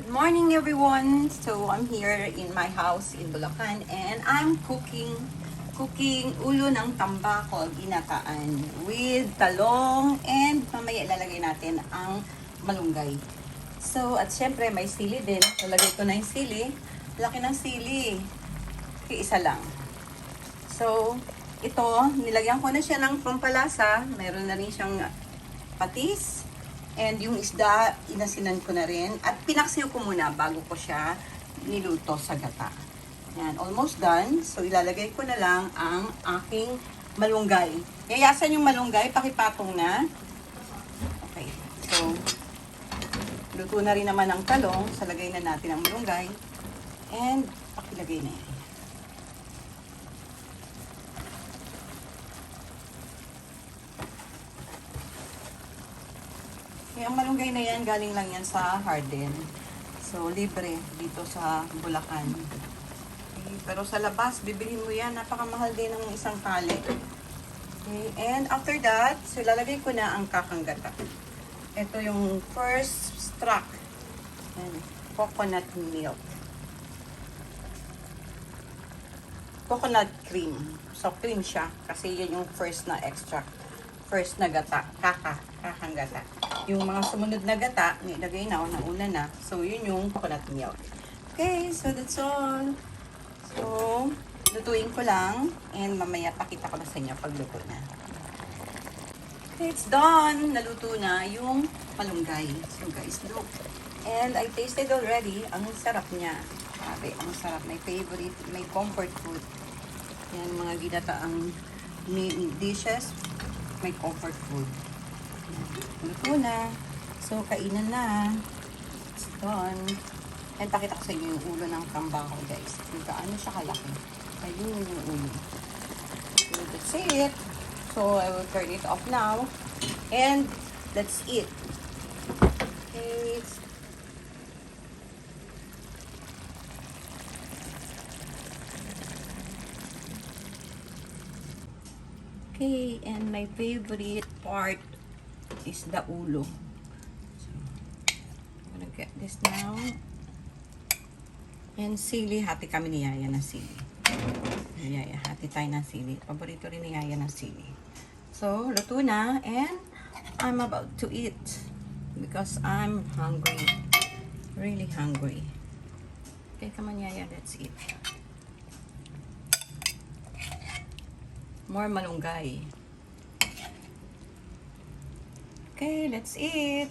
Good morning everyone. So I'm here in my house in Bulacan and I'm cooking cooking ulo ng tambako ginataan with talong and mamaya ilalagay natin ang malunggay. So at syempre may sili din. Lalagay ko na yung sili. Laki ng sili. Okay, isa lang. So ito, nilagyan ko na siya ng pampalasa. Meron na rin siyang patis. And yung isda, inasinan ko na rin. At pinaksiw ko muna bago ko siya niluto sa gata. Yan, almost done. So, ilalagay ko na lang ang aking malunggay. Yayasan yung malunggay, pakipatong na. Okay, so, luto na rin naman ang talong. Salagay na natin ang malunggay. And, pakilagay na yan. Ang malunggay na yan, galing lang yan sa Harden. So, libre dito sa Bulacan. Okay, pero sa labas, bibilhin mo yan. Napakamahal din ng isang tali. Okay, and after that, so lalagay ko na ang kakanggata. Ito yung first struck. Yan, coconut milk. Coconut cream. So, cream siya. Kasi yun yung first na extract. First na gata. Kaka. Kakang gata. Yung mga sumunod na gata, nilagay na o nauna na. So, yun yung coconut milk. Okay, so that's all. So, lutuin ko lang. And mamaya pakita ko na sa inyo pag luto na. Okay, it's done. Naluto na yung malunggay. So, guys, look. And I tasted already. Ang sarap niya. Sabi, ang sarap. My favorite, my comfort food. Yan, mga ginataang dishes. My comfort food. Luto na. So, kainan na. It's done. And pakita ko sa inyo yung ulo ng tambako, guys. Kung gaano siya kalaki. Ayun yung ulo. So, that's it. So, I will turn it off now. And, let's eat. Okay. Okay, and my favorite part is the ulo. So, I'm gonna get this now. And sili, hati kami ni Yaya na sili. Yaya, hati tayo ng sili. Paborito rin ni Yaya ng sili. So, luto na and I'm about to eat because I'm hungry. Really hungry. Okay, come on Yaya, let's eat. More malunggay. Okay, let's eat.